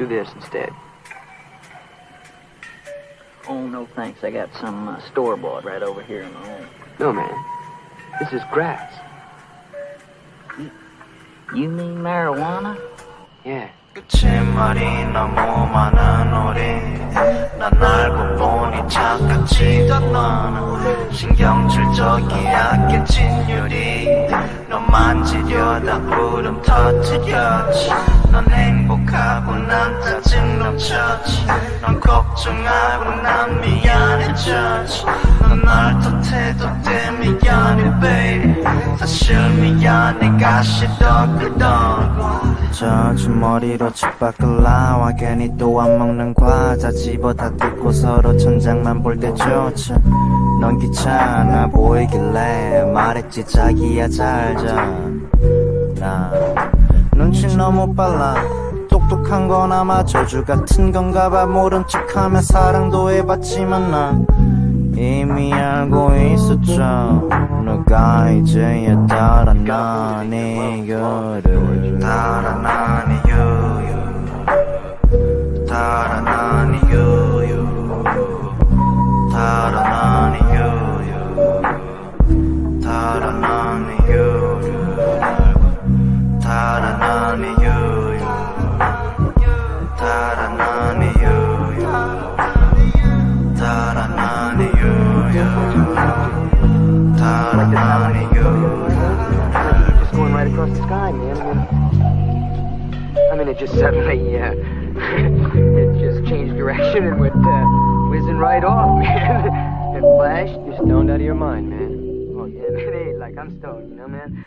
do this instead. Oh, no thanks. I got some uh, store bought right over here in the home. No, man. This is grass. You mean marijuana? Yeah. 끝말이 너무 많은 우리 난 알고 보니 착각지던 너는 신경질적이야겠지 유리 너 만지려다 울음 터뜨렸지 넌 행복하 걱정하고 난 미안해졌지 넌날 탓해도 돼 미안해 baby 사실 미안해 가시더그던 젖은 머리로 집 밖을 나와. 괜히 또 안 먹는 과자 집어 다 뜯고 서로 천장만 볼 때조차 넌 귀찮아 보이길래 말했지 자기야 잘자. 나 눈치 너무 빨라 똑똑한 건 아마 저주 같은 건가 봐. 모른 척하면 사랑도 해봤지만 난 이미 알고 있었죠. 너가 이제야 달아난 이유를 right across the sky, man. I mean, I mean it just suddenly, uh, it just changed direction and went uh, whizzing right off, man. and flashed, you're stoned out of your mind, man. Oh, yeah, man. Hey, like I'm stoned, you know, man.